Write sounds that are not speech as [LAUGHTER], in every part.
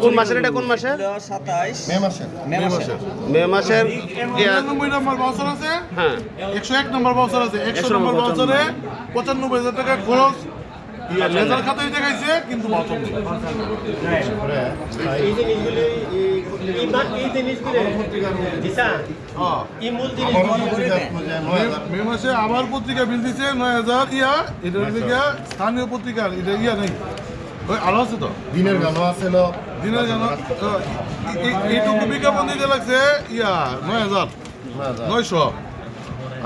কোন মাসের এটা কোন মাসের সাতাইশ। মে মাসে মে মাসে মে মাসের নিরানব্বই নম্বর বছর আছে। হ্যাঁ। একশো এক নম্বর আছে। একশো নম্বর বছরে পঁচানব্বই। হাজার টাকা খরচ। লেজার খাতায় দেখাইছে কিন্তু। হ্যাঁ। মে- মে মাসে আবার পত্রিকা বিল দিছে নয় হাজার ইয়া এটা স্থানীয় পত্রিকার এটা ইয়া নেই। ওই আরও আছে তো? দিনের গানও আছিল দিনের জানা এইটুকু বিজ্ঞাপন দিতে লাগছে ইয়া নয় হাজার। নয়শো।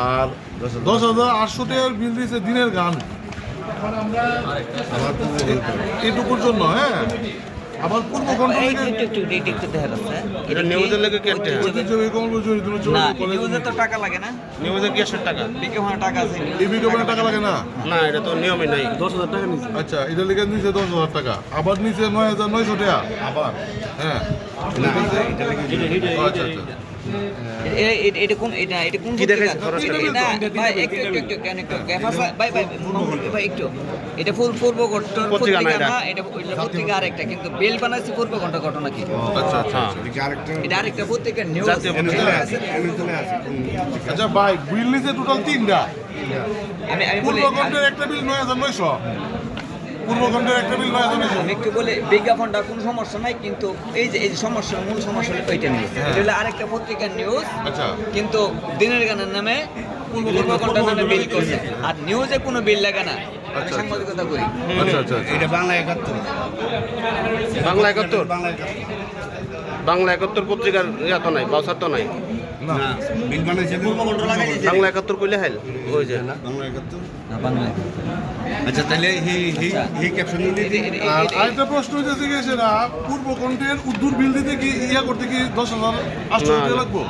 আর দশ হাজার আটশো টাকার বিল দিয়েছে দিনের গান। এটুকুর জন্য হ্যাঁ? আবার। নিউজে তো টাকা লাগে না। নিউজের কি টাকা? টাকা আছে। এই টাকা লাগে না? না এটা তো নিয়মই নাই। দশ হাজার টাকা নিচ্ছে আচ্ছা এটা লিখে নিচে দশ হাজার টাকা। আবার নিচে নয় হাজার নয়শো টাকা। আবার? হ্যাঁ। আচ্ছা আচ্ছা। এটা কোন এটা এটা কোন কি দেখাইছে না, ভাই, একটু একটু একটু কেন একটু ভাই ভাই ভাই একটু এটা ফুল পূর্বঘট্ট পত্রিকা পত্রিকা না এটা পত্রিকা আরেকটা কিন্তু বেল বানাইছে পূর্বঘট্ট ঘটনা কি আচ্ছা আচ্ছা হ্যাঁ এটা আরেকটা পত্রিকা নিউজ আচ্ছা ভাই বিল নিচে টোটাল তিনটা আমি আমি বলি একটা বিল নয় হাজার নয়শো পূর্বখণ্ডের একটা বিল নয় আমি একটু বলে বিজ্ঞাপনটা কোনো সমস্যা নাই কিন্তু এই যে এই যে সমস্যা মূল সমস্যা ওইটা এটা হলো আরেকটা পত্রিকার নিউজ আচ্ছা। কিন্তু দিনের গানের নামে পূর্বকণ্ঠ নামে বিল করছে। আর নিউজে কোনো বিল লাগে না। আমি আচ্ছা। সাংবাদিকতা করি। আচ্ছা আচ্ছা আচ্ছা। এটা বাংলা একাত্তর। বাংলা একাত্তর? বাংলা একাত্তর। বাংলা একাত্তর পত্রিকার ইয়া তো নাই বাউসার তো নাই। না। বিল বানাইছে বাংলা একাত্তর কইলে হাইল ওই যে বাংলা একাত্তর। না, বাংলায় আচ্ছা তাহলে হি হি হি ক্যাপশন এটা- এটা- এটা- আর আরেকটা প্রশ্ন হইতেছে কি সেটা পূর্বকণ্ঠের উদ্দুর বিল দিতে কি ইয়া করতে কি দশ হাজার আটশো না, টাকা না। লাগবো?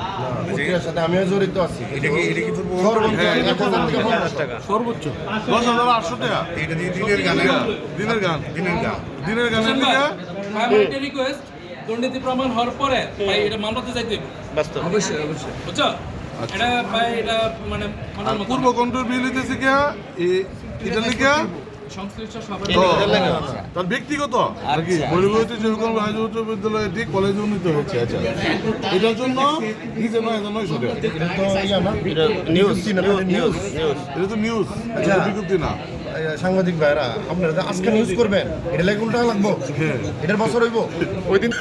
পত্রিকার সাথে আমিও জড়িত আছি। এটা কি এটা কি সর্বোচ্চ হ্যাঁ, টাকা। সর্বোচ্চ। টাকা? এটা দিনের গানে। দিনের গান। দিনের গান। দিনের গানের আমার রিকোয়েস্ট দুর্নীতি প্রমাণ হওয়ার পরে ভাই এটা মামলাতে যাইতে ব্যস্ত অবশ্যই অবশ্যই। বুঝছ? এটা ভাই এটা মানে পূর্ব। পূর্বকণ্ঠের বিল হইতেছে কি এটা তো, তার ব্যক্তিগত? নাকি আচ্ছা। পরিবর্তিত যেরকম রাজ্য উচ্চ বিদ্যালয়ে ঠিক কলেজে উন্নীত হয়েছে আচ্ছা। এটার জন্য নয় এটা ইয়া নিউজ। নিউজ এটা তো নিউজ আচ্ছা। বিজ্ঞপ্তি না। সাংবাদিক ভাইরা আপনারা আজকে নিউজ করবেন এটা লাগে কোন টাকা লাগবো? হ্যাঁ। এটার বছর হইব? ওই দিন [LAUGHS]